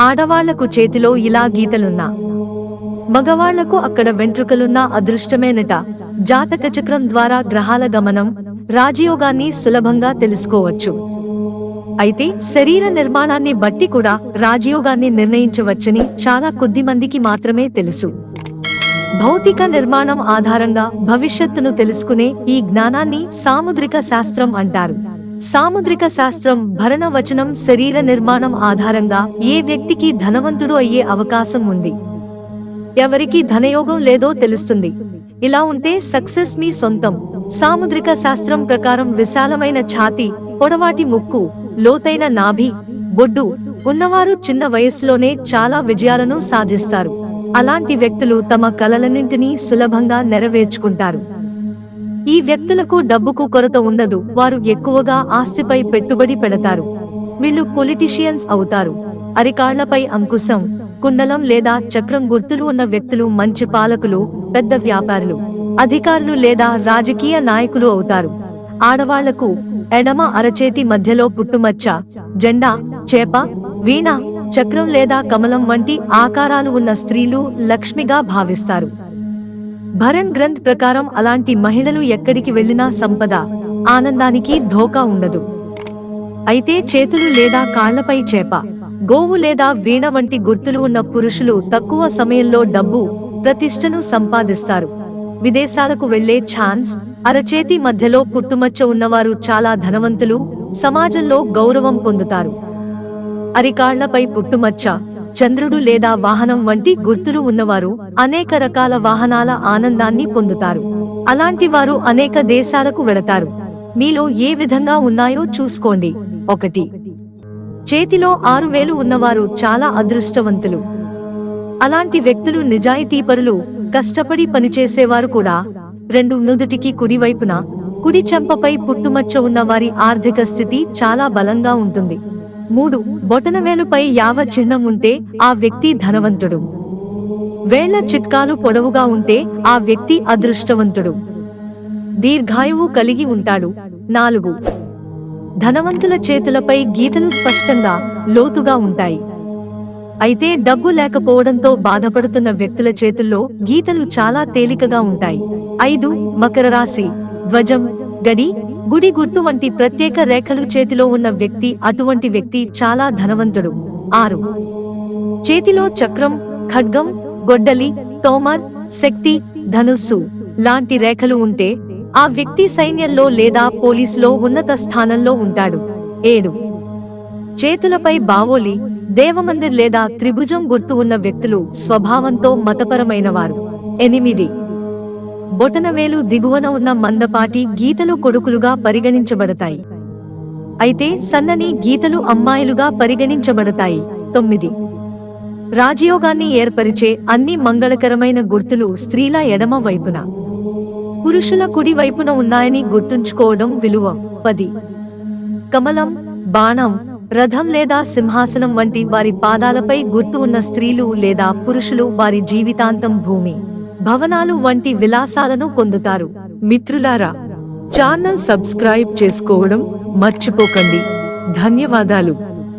ఆడవాళ్ళకు చేతిలో ఇలా గీతలున్నా. మగవాళ్ళకు అక్కడ వెంట్రుకలున్నా అదృష్టమేనట. జాతక చక్రం ద్వారా గ్రహాల గమనం రాజయోగాన్ని సులభంగా తెలుసుకోవచ్చు. అయితే శరీర నిర్మాణాన్ని బట్టి కూడా రాజయోగాన్ని నిర్ణయించవచ్చని చాలా కొద్ది మందికి మాత్రమే తెలుసు. భౌతిక నిర్మాణం ఆధారంగా భవిష్యత్తును తెలుసుకునే ఈ జ్ఞానాన్ని సాముద్రిక శాస్త్రం అంటారు. సాముద్రిక శాస్త్రం భరణ వచనం శరీర నిర్మాణం ఆధారంగా ఏ వ్యక్తికి ధనవంతుడు అయ్యే అవకాశం ఉంది? ఎవరికి ధనయోగం లేదో తెలుస్తుంది. ఇలా ఉంటే సక్సెస్ మీ సొంతం. సాముద్రిక శాస్త్రం ప్రకారం విశాలమైన ఛాతీ పొడవాటి ముక్కు లోతైన నాభి బొడ్డు ఉన్నవారు చిన్న వయస్సులోనే చాలా విజయాలను సాధిస్తారు. అలాంటి వ్యక్తులు తమ కలలన్నింటినీ సులభంగా నెరవేర్చుకుంటారు. ఈ వ్యక్తులకు డబ్బుకు కొరత ఉండదు. వారు ఎక్కువగా ఆస్తిపై పెట్టుబడి పెడతారు. వీళ్ళు పొలిటీషియన్స్ అవుతారు. అరికాళ్ళపై అంకుశం కుండలం లేదా చక్రం గుర్తులు ఉన్న వ్యక్తులు మంచి పాలకులు పెద్ద వ్యాపారులు అధికారులు లేదా రాజకీయ నాయకులు అవుతారు. ఆడవాళ్ళకు ఎడమ అరచేతి మధ్యలో పుట్టుమచ్చ జెండా చేప వీణ చక్రం లేదా కమలం వంటి ఆకారాలు ఉన్న స్త్రీలు లక్ష్మిగా భావిస్తారు. భరణ్ గ్రంథ్ ప్రకారం అలాంటి మహిళలు ఎక్కడికి వెళ్ళినా సంపద ఆనందానికి ఢోకా ఉండదు. అయితే చేతులు లేదా కాళ్ళపై చేప గోవు లేదా వీణ వంటి గుర్తులు ఉన్న పురుషులు తక్కువ సమయంలో డబ్బు ప్రతిష్టను సంపాదిస్తారు. విదేశాలకు వెళ్ళే ఛాన్స్ అరచేతి మధ్యలో పుట్టుమచ్చ ఉన్నవారు చాలా ధనవంతులు సమాజంలో గౌరవం పొందుతారు. అరికాళ్ళపై పుట్టుమచ్చ చంద్రుడు లేదా వాహనం వంటి గుర్తులు ఉన్నవారు అనేక రకాల వాహనాల ఆనందాన్ని పొందుతారు. అలాంటి వారు అనేక దేశాలకు వెళతారు. మీలో ఏ విధంగా ఉన్నాయో చూసుకోండి. ఒకటి. చేతిలో ఆరు వేలు ఉన్నవారు చాలా అదృష్టవంతులు. అలాంటి వ్యక్తులు నిజాయితీపరులు కష్టపడి పనిచేసేవారు కూడా. రెండు నుదుటికి కుడివైపున కుడి చెంపపై పుట్టుమచ్చ ఉన్న వారి ఆర్థిక స్థితి చాలా బలంగా ఉంటుంది. మూడు బొటనవేలుపై యావ చిహ్నం ఉంటే ఆ వ్యక్తి ధనవంతుడు. వేళ్ళ చిట్కాలు పొడవుగా ఉంటే ఆ వ్యక్తి అదృష్టవంతుడు. దీర్ఘాయువు కలిగి ఉంటాడు. నాలుగు ధనవంతుల చేతులపై గీతలు స్పష్టంగా లోతుగా ఉంటాయి. అయితే డబ్బు లేకపోవడంతో బాధపడుతున్న వ్యక్తుల చేతుల్లో గీతలు చాలా తేలికగా ఉంటాయి. ఐదు మకర రాశి ధ్వజం గడి గుడి గుర్తు వంటి ప్రత్యేక రేఖలు చేతిలో ఉన్న వ్యక్తి అటువంటి వ్యక్తి చాలా ధనవంతుడు. ఆరు. చేతిలో చక్రం ఖడ్గం గొడ్డలి తోమర్ శక్తి ధనుస్సు లాంటి రేఖలు ఉంటే ఆ వ్యక్తి సైన్యంలో లేదా పోలీసులో ఉన్నత స్థానంలో ఉంటాడు. ఏడు. చేతులపై బావోలి దేవమందిర్ లేదా త్రిభుజం గుర్తు ఉన్న వ్యక్తులు స్వభావంతో మతపరమైన వారు ఎనిమిది. బొటనవేలు దిగువన ఉన్న మందపాటి గీతలు కొడుకులుగా పరిగణించబడతాయి. అయితే సన్నని గీతలు అమ్మాయిలుగా పరిగణించబడతాయి. తొమ్మిది. రాజయోగాన్ని ఏర్పరిచే అన్ని మంగళకరమైన గుర్తులు స్త్రీల ఎడమ వైపున. పురుషుల కుడి వైపున ఉన్నాయని గుర్తుంచుకోవడం విలువ. పది. కమలం బాణం రథం లేదా సింహాసనం వంటి వారి పాదాలపై గుర్తు ఉన్న స్త్రీలు లేదా పురుషులు వారి జీవితాంతం భూమి. భవనాలు వంటి విలాసాలను పొందుతారు. మిత్రులారా ఛానల్ సబ్స్క్రైబ్ చేసుకోవడం మర్చిపోకండి. ధన్యవాదాలు.